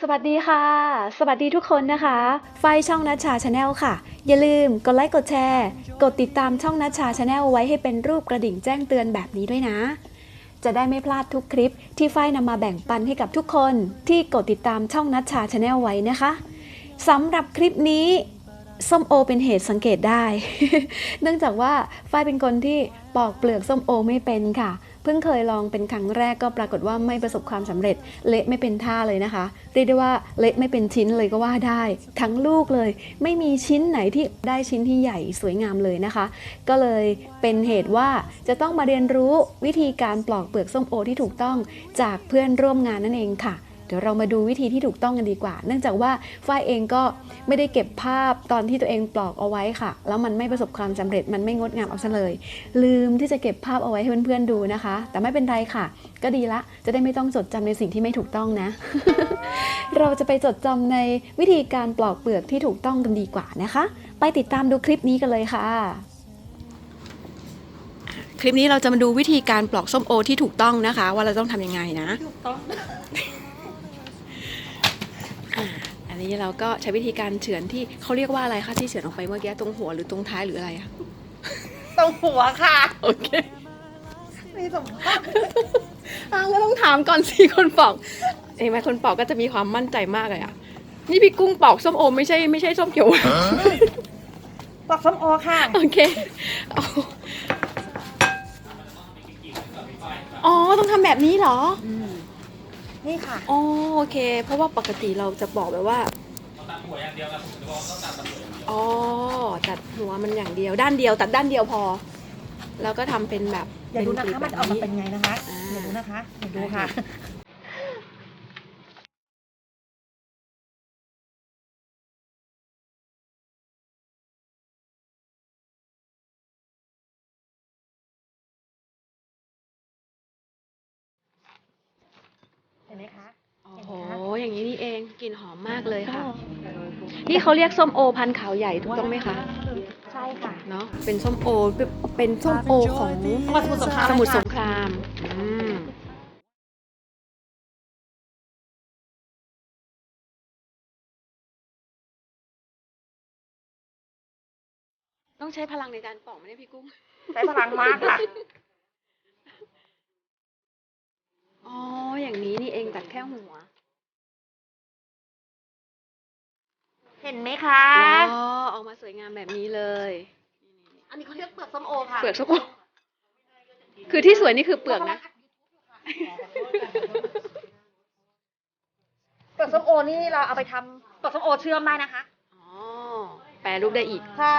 สวัสดีค่ะ สวัสดีทุกคนนะคะ ไฟช่องนัชชาชาแนลค่ะ อย่าลืมกดไลค์กดแชร์ กดติดตามช่องนัชชาชาแนลไว้ให้เป็นรูปกระดิ่งแจ้งเตือนแบบนี้ด้วยนะ จะได้ไม่พลาดทุกคลิปที่ไฟนำมาแบ่งปันให้กับทุกคนที่กดติดตามช่องนัชชาชาแนลไว้นะคะสำหรับคลิปนี้ส้มโอเป็นเหตุสังเกตได้ เนื่องจากว่าฝ้ายเป็นคนที่ปอกเปลือกส้มโอไม่เป็นค่ะ เพิ่งเคยลองเป็นครั้งแรกก็ปรากฏว่าไม่ประสบความสำเร็จ เละไม่เป็นท่าเลยนะคะ เรียกได้ว่าเละไม่เป็นชิ้นเลยก็ว่าได้ ทั้งลูกเลย ไม่มีชิ้นไหนที่ได้ชิ้นที่ใหญ่สวยงามเลยนะคะ ก็เลยเป็นเหตุว่าจะต้องมาเรียนรู้วิธีการปลอกเปลือกส้มโอที่ถูกต้องจากเพื่อนร่วมงานนั่นเองค่ะ ดี๋ยวเรามาดูวิธีที่ถูกต้องกันดีกว่า เนื่องจากว่าฝ้ายเองก็ไม่ได้เก็บภาพตอนที่ตัวเองปลอกเอาไว้ค่ะ แล้วมันไม่ประสบความสำเร็จมันไม่งดงามเอาซะเลย ลืมที่จะเก็บภาพเอาไว้ให้เพื่อนๆดูนะคะ แต่ไม่เป็นไรค่ะ ก็ดีละ จะได้ไม่ต้องจดจำในสิ่งที่ไม่ถูกต้องนะ เราจะไปจดจำในวิธีการปลอกเปลือกที่ถูกต้องกันดีกว่านะคะ ไปติดตามดูคลิปนี้กันเลยค่ะคลิปนี้เราจะมาดูวิธีการปลอกส้มโอที่ถูกต้องนะคะ ว่าเราต้องทำยังไงนะ ถูกต้องอั นนี้เราก็ใช้วิธีการเฉือนที่เขาเรียกว่าอะไรคะที่เฉือนออกไปเมื่อกี้ตรงหัวหรือตรงท้ายหรืออะไรอะตรงหัวค่ะโอเคไม่สมภาพอ้าวก็ต้องถามก่อนสิคนปอกเห็นไหมคนปอกก็จะมีความมั่นใจมากเลยอะนี่พี่กุ้งปอกส้มโอไม่ใช่ไม่ใช่ส้มเขียวปอกส้มโอค่ะ โอเคเอาอ๋อต้องทำแบบนี้เหรอ นี่ค่ะ อ๋อโอเค เพราะว่าปกติเราจะบอกแบบว่าอ๋อตัดหัวมันอย่างเดียว ด้านเดียวตัดด้านเดียวพอ แล้วก็ทำเป็นแบบอย่าดูนะคะเป็มันจะออกมาเป็นไงนะคะอ่าอย่าดูนะคะอย่าดูค่ะ เห็นไหมคะ โอ้โห อย่างนี้นี่เองก ลิ่นหอมมากเลยค่ะ นี่เขาเรียกส้มโอพันธุ์ขาวใหญ่ถูกต้องไหมคะใช่ค่ะเนาะเป็นส้มโอเป็นส้มโอของจังหวัดสมุทรสงครามสมุทรสงครามอืมต้องใช้พลังในการปอกไหมเนี่ยพี่กุ้ง ใช้พลังมากค่ะ อ๋อ อย่างนี้นี่เองตัดแค่หัว เห็นไหมคะอ๋อออกมาสวยงามแบบนี้เลย อันนี้เขาเรียกเปลือกส้มโอค่ะ เปลือกส้มโอคือที่สวยนี่คือเปลือกนะ เปลือกส้มโอนี่เราเอาไปทำเปลือกส้มโอเชื่อมได้นะคะ อ๋อ แปรรูปได้อีก ใช่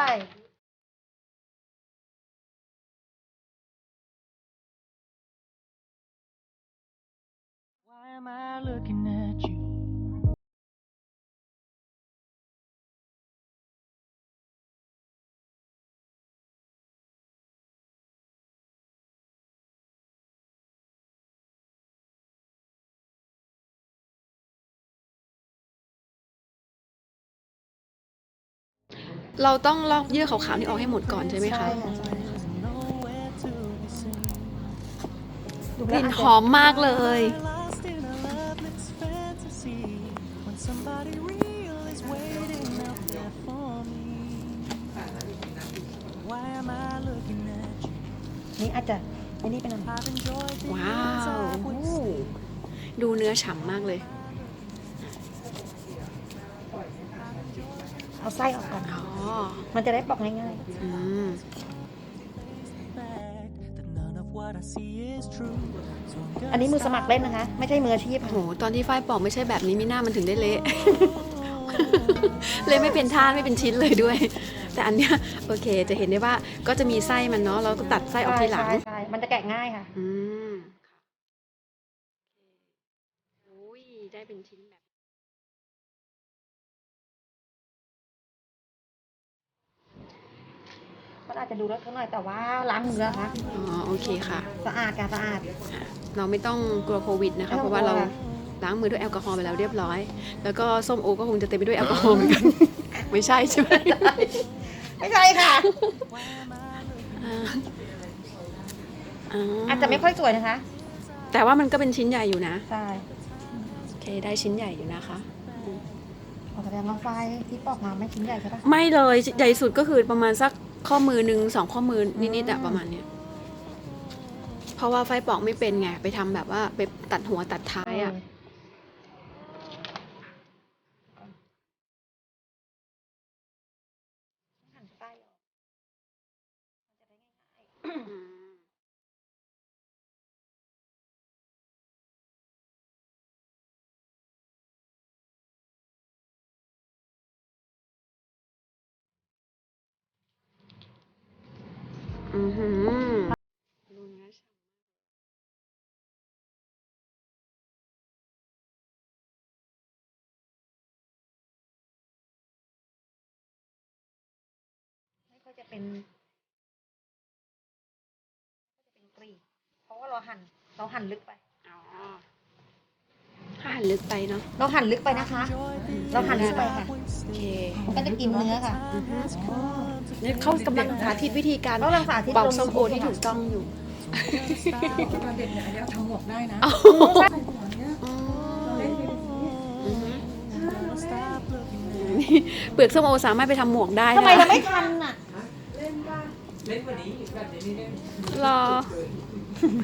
Why am I looking at you? เราต้องลอกเยื่อขาวๆนี่ออกให้หมดก่อนใช่ไหมคะค่ะใช่ค่ะ Nowhere to be seen. ดูกแล้วลิ่นอาจหจะอมมากเลย Lost in a loveless fantasy. When somebody real is waiting out there for me. Why am I looking at you? นี่อาจจะไอ้นี่เป็นอะไร I've enjoyed the ว้าว years I've โอ้ wasted. ดูเนื้อฉ่ำมากเลย เอาไส้ออกก่อนอ๋อ มันจะได้ปอกง่ายอืม Fact that none of what I see is true. So I'm ๆ gonna อันนี้มือสมัครเล่นนะคะ ไม่ใช่มืออาชีพโอ้ค่ะโห ตอนที่ฝ้ายปอกไม่ใช่แบบนี้มีหน้ามันถึงได้เละ เละไม่เป็นท่าไม่เป็นชิ้นเลยด้วย แต่อันเนี้ยโอเค จะเห็นได้ว่าก็จะมีไส้มันเนาะ เราก็ตัดไส้ออกทีหลัง ใช่ใช่มันจะแกะง่ายค่ะ อืมค่ะอุ้ยได้เป็นชิ้นแบบ มันอาจจะดูเลอะเทอะหน่อยแต่ว่าล้างมือนะคะอ๋อโอเคค่ะ สะอาดค่ะสะอาด เราไม่ต้องกลัวโควิดนะคะไม่เพต้องราะว่าเรากลัวล้างมือด้วยแอลกอฮอล์ไปแล้วเรียบร้อย แล้วก็ส้มโอก็คงจะเต็มไปด้วยแอลกอฮอล์เหมือนกัน ไม่ใช่ใช่ไหมไม่ใช่ค่ะอ่าอาจจะไม่ค่อยสวยนะคะ แต่ว่ามันก็เป็นชิ้นใหญ่อยู่นะ ใช่ โอเคเทได้ชิ้นใหญ่อยู่นะคะขอแสดงว่าไฟที่ปอกมาไม่ชิ้นใหญ่ใช่ปะไม่เลยใหญ่สุดก็คือประมาณสัก ข้อมือหนึ่งสองข้อมือนิดๆอะประมาณเนี้ยเพราะว่าไฟปอกไม่เป็นไง ไปทำแบบว่าไปตัดหัวตัดท้ายอะ หั่นไส้ออกมันจะได้ง่ายๆ อือหือไม่ค่อยจะเป็นไม่ค่อยจะเป็นกรีบเพราะว่าเราหั่นเราหั่นลึกไปอ๋อถ้าหันลึกไปเนาะเราหั่นลึกไปนะคะ เราหั่นลึกไปค่ะโอเคมันจะกินเนื้อค่ะอือฮึ นี่เขากำลังสาธิตวิธีการเราลังสาธิตปอกลงส้มโอที่ถูกต้องอยู่ตอนเด็กเนี่ยอันนี้เอาทำหมวกได้นะอ๋อใส่หัวเนี้ยอืเล่นมไปดิอือฮึเปลือกส้มโอสามารถไปทำหมวกได้ทำไมนะเราไม่ทันอะเล่นบ้างรอ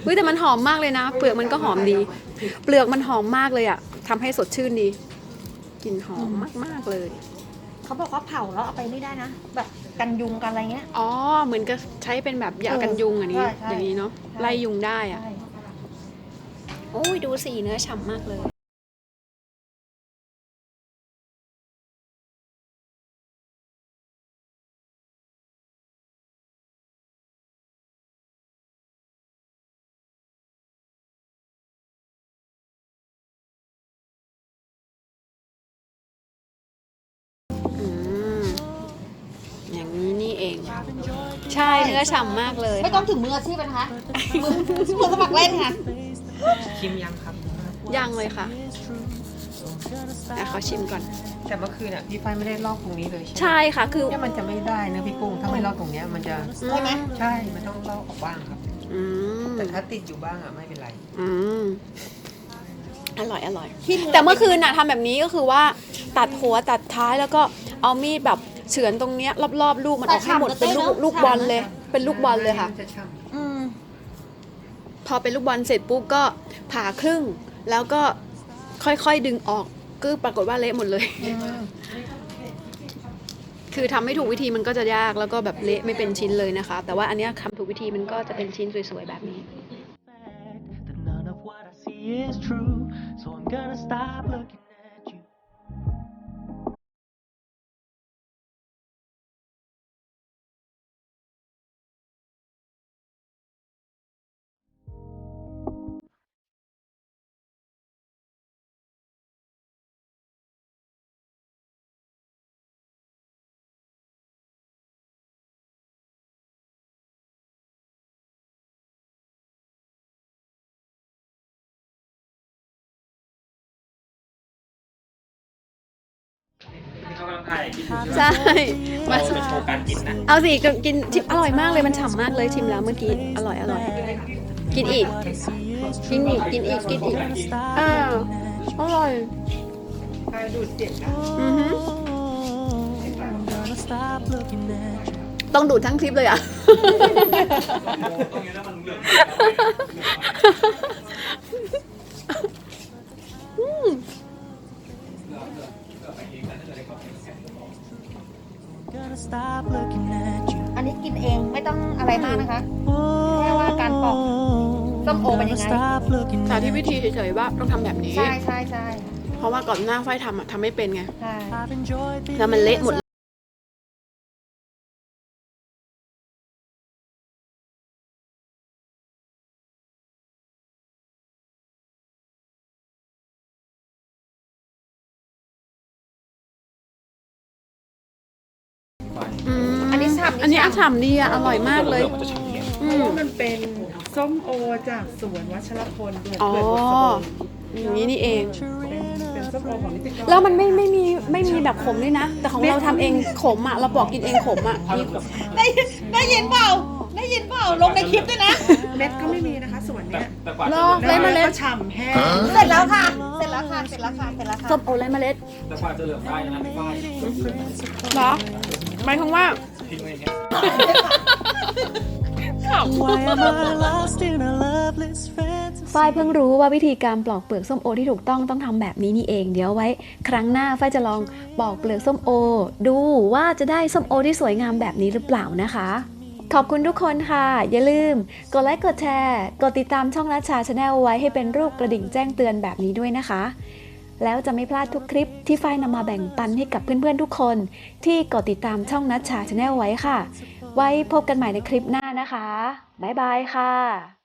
เฮ้ยแต่มันหอมมากเลยนะ เปลือกมันก็หอมดี เปลือกมันหอมมากเลยอะทำให้สดชื่นดีกลิ่นหอมมากๆเลย เขาบอกว่าเผาแล้วเอาไปไม่ได้นะ แบบ กันยุงกันอะไรเงี้ย อ๋อ เหมือนกับใช้เป็นแบบยากันยุงอันนี้ ใช่ใช่อย่างนี้เนาะ ใช่ ไล่ยุงได้อะ ใช่ โอ้ย ดูสีเนื้อฉ่ำมากเลย เอง ใช่เนื้อฉ่ำมากเลยไม่ต้องถึงมืออาชีพเลยนะคะมือมือสมัครเล่นค่ะชิมยังครับ ยังเลยค่ะแต่ขอชิมก่อน แต่เมื่อคืนอะพี่ไฟไม่ได้ลอกตรงนี้เลยใช่ไหมใช่ค่ะคือเนี่ยมันจะไม่ได้นะพี่กุ้งถ้าไม่ลอกตรงเนี้ยมันจะใช่ไหมใช่มันต้องลอกออกบ้างครับ อืมแต่ถ้าติดอยู่บ้างอะไม่เป็นไร อืมอร่อยอร่อยที่มืแต่เมื่อคืนน่ะทำแบบนี้ก็คือว่าตัดหัวตัดท้ายแล้วก็เอามีดแบบ เฉือนตรงเนี้ยรอบๆลูกมันออกให้หมดเป็นลูกลูกบอลเลยเป็นลูกบอลเลยค่ะมันจะช่อืม พอเป็นลูกบอลเสร็จปุ๊บก็ผ่าครึ่ง แล้วก็ค่อยๆดึงออกก็ปรากฏว่าเละหมดเลย คือทำไม่ถูกวิธีมันก็จะยากแล้วก็แบบเละไม่เป็นชิ้นเลยนะคะ แต่ว่าอันเนี้ยทำถูกวิธีมันก็จะเป็นชิ้นสวยๆแบบนี้ that none of what I see is true. So I'm gonna stop looking ใช่มาเราจะโชว์การกินนะเอาสิกินกินชิมอร่อยมากเลยมันฉ่ำมากเลยชิมแล้วเมื่อกี้อร่อยอร่อยกินอีก กินอีกกินอีกกินอีกอ้าวอร่อยำไฟดูดเสียงนะอือหือ I'm gonna stop looking at you. ต้องดูดทั้งคลิปเลยอะ Gonna ราะว่าก่อนหน้าไฟทำอะทำไม่เป็นไง ใช่ I've enjoyed the แล้วมันเละหมดอืมอันนี้ฉ่ำอันนี้ฉ่ำดีอะอร่อยมากเลย มันจะฉ่ำเนี่ยอืเพราะมว่ามันเป็นส้มโอจากสวนวัชรพลเดือนอ๋อเดือนบุษบกอย่างนี้นี่เองเป็นเป็นส้มโอของนิติกร แล้วมันไม่ไม่มีไม่มีแบบขมด้วยนะ แต่ของเราทำเองขมอะเราปอกกินเองขมอะนี่ขมได้ได้ยินเปล่า ได้ยินเปล่า ลงในคลิปด้วยนะ เม็ดก็ไม่มีนะคะส่วนเนี้ยแต่กว่าเหรจะอเหลืองแล้วได้ก็ฉ่ำแห้งเสร็จแล้วค่ะ เสร็จแล้วค่ะ เสร็จแล้วค่ะ เสร็จแล้วค่ะส้มโอไร้เมล็ดแต่กว่าจะเหลืองได้นะพี่ฝ้ายเหรอหมายถึงว่า ทิ้งไว้อย่างเงี้ย Why am I lost in a loveless fantasy? ฝ้ายเพิ่งรู้ว่าวิธีการปลอกเปลือกส้มโอที่ถูกต้องต้องทำแบบนี้นี่เองเดี๋ยวไว้ ครั้งหน้าฝ้ายจะลองปลอกเปลือกส้มโอ ดูว่าจะได้ส้มโอที่สวยงามแบบนี้หรือเปล่านะคะ ขอบคุณทุกคนค่ะ อย่าลืม กดไลค์กดแชร์ กดติดตามช่องนัชชาชาแนลไว้ให้เป็นรูปกระดิ่งแจ้งเตือนแบบนี้ด้วยนะคะ แล้วจะไม่พลาดทุกคลิปที่ฝ้ายนำมาแบ่งปันให้กับเพื่อนๆทุกคน ที่กดติดตามช่องนัชชาชาแนลไว้ค่ะ ไว้พบกันใหม่ในคลิปหน้านะคะบ๊ายบายค่ะ